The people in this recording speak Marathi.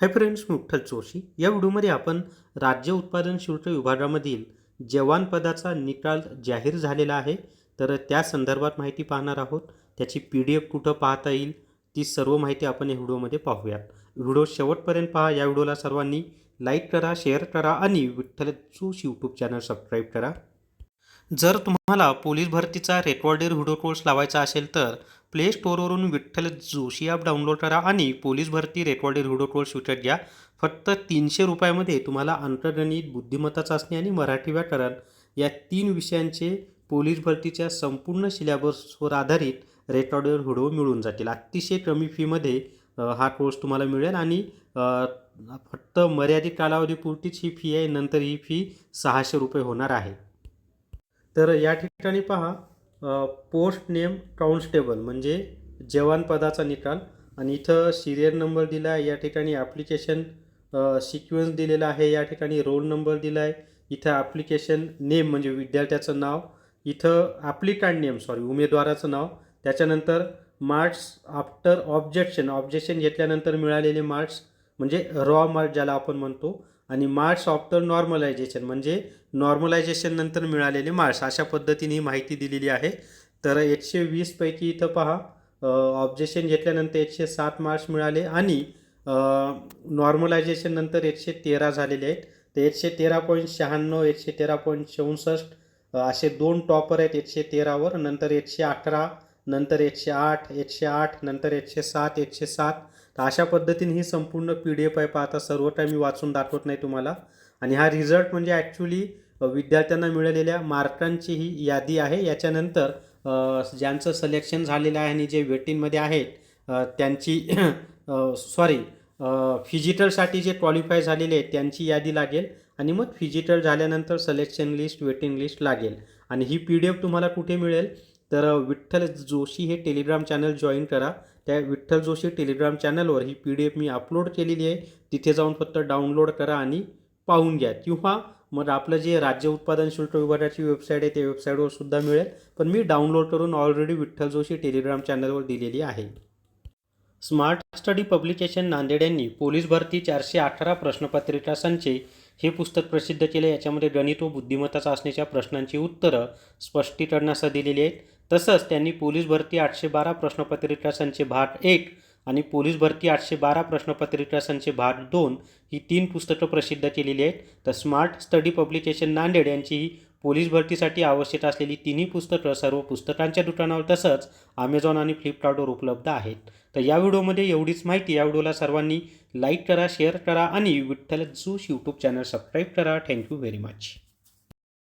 हाय फ्रेंड्स मी जोशी. या व्हिडिओमध्ये आपण राज्य उत्पादन शुल्क विभागामधील जवान पदाचा निकाल जाहीर झालेला आहे. तर त्या संदर्भात माहिती पाहणार आहोत. त्याची पी डी एफ कुठं पाहता येईल ती सर्व माहिती आपण या व्हिडिओमध्ये पाहूयात. व्हिडिओ शेवटपर्यंत पहा. या व्हिडिओला सर्वांनी लाईक करा शेअर करा आणि Vitthal Joshi YouTube channel subscribe करा. जर तुम्हाला पोलीस भरतीचा रेकॉर्डेड व्हिडिओ कोर्स लावायचा असेल तर प्ले स्टोअरवरून विठ्ठल जोशी ॲप डाउनलोड करा आणि पोलीस भरती रेकॉर्डेड व्हिडिओ कोर्स विकत घ्या. फक्त तीनशे रुपयामध्ये तुम्हाला अंतर्गणित बुद्धिमत्ता चाचणी आणि मराठी व्याकरण या तीन विषयांचे पोलीस भरतीच्या संपूर्ण सिलेबसवर आधारित रेकॉर्डेड व्हिडिओ मिळून जातील. अतिशय कमी फीमध्ये हा कोर्स तुम्हाला मिळेल आणि फक्त मर्यादित कालावधीपुरतीच ही फी आहे नंतर ही फी सहाशे रुपये होणार आहे. तर या ठिकाणी पहा पोस्ट नेम कॉन्स्टेबल म्हणजे जवान पदाचा निकाल. आणि इथं सिरियल नंबर दिला आहे या ठिकाणी ॲप्लिकेशन सिक्वेन्स दिलेला आहे या ठिकाणी रोल नंबर दिला आहे इथं ॲप्लिकेशन नेम म्हणजे विद्यार्थ्याचं नाव. इथं ॲप्लिकांट नेम सॉरी उमेदवाराचं नाव. त्याच्यानंतर मार्क्स आफ्टर ऑब्जेक्शन ऑब्जेक्शन घेतल्यानंतर मिळालेले मार्क्स म्हणजे रॉ मार्क ज्याला आपण म्हणतो आणि मार्क्स आफ्टर नॉर्मलायझेशन म्हणजे नॉर्मलायझेशन नंतर मिळालेले मार्क्स अशा पद्धतीने ही माहिती दिलेली आहे. तर एकशे वीसपैकी इथं पहा ऑब्जेक्शन घेतल्यानंतर एकशे सात मार्क्स मिळाले आणि नॉर्मलायझेशन नंतर एकशे तेरा झालेले आहेत. तर एकशे तेरा पॉईंट शहाण्णव एकशे तेरा पॉईंट चौसष्ट असे दोन टॉपर आहेत एकशे तेरावर. नंतर एकशे अठरा नंतर एकशे आठ एकशे आठ नंतर एकशे सात एकशे सात तर अशा पद्धतीने ही संपूर्ण पी डी एफ आहे. पाहता सर्व काही मी वाचून दाखवत नाही तुम्हाला. आणि हा रिझल्ट म्हणजे ॲक्च्युली विद्यार्थ्यांना मिळालेल्या मार्कांची ही यादी आहे. याच्यानंतर ज्यांचं सिलेक्शन झालेलं आहे आणि जे वेटिंगमध्ये आहेत त्यांची सॉरी फिजिटलसाठी जे क्वालिफाय झालेले आहेत त्यांची यादी लागेल. आणि मग फिजिटल झाल्यानंतर सिलेक्शन लिस्ट वेटिंग लिस्ट लागेल. आणि ही पी डी एफ तुम्हाला कुठे मिळेल? तर विठ्ठल जोशी हे टेलिग्राम चॅनल जॉईन करा. त्या विठ्ठल जोशी टेलिग्राम चॅनलवर ही पी डी एफ मी अपलोड केलेली आहे. तिथे जाऊन फक्त डाउनलोड करा आणि पाहून घ्या. किंवा मग आपलं जे राज्य उत्पादन शुल्क विभागाची वेबसाईट आहे त्या वेबसाईटवर सुद्धा मिळेल. पण मी डाउनलोड करून ऑलरेडी विठ्ठल जोशी टेलिग्राम चॅनलवर दिलेली आहे. स्मार्ट स्टडी पब्लिकेशन नांदेड यांनी पोलीस भरती चारशे अठरा प्रश्नपत्रिका संचे हे पुस्तक प्रसिद्ध केले. याच्यामध्ये गणित व बुद्धिमत्ता चाचणीच्या प्रश्नांची उत्तरं स्पष्टीकरणासह दिलेली आहेत. तसंच त्यांनी पोलीस भरती आठशे बारा प्रश्नपत्रिका संचे भाग एक आणि पोलीस भरती आठशे बारा प्रश्नपत्रिका संचे भाग दोन ही तीन पुस्तकं प्रसिद्ध केलेली आहेत. तर स्मार्ट स्टडी पब्लिकेशन नांदेड यांची ही पोलीस भरतीसाठी आवश्यक असलेली तिन्ही पुस्तकं सर्व पुस्तकांच्या दुकानावर तसंच अमेझॉन आणि फ्लिपकार्टवर उपलब्ध आहेत. तर या व्हिडिओमध्ये एवढीच माहिती. या व्हिडिओला सर्वांनी लाईक करा शेअर करा आणि Vitthal Josh YouTube channel subscribe करा. Thank you very much.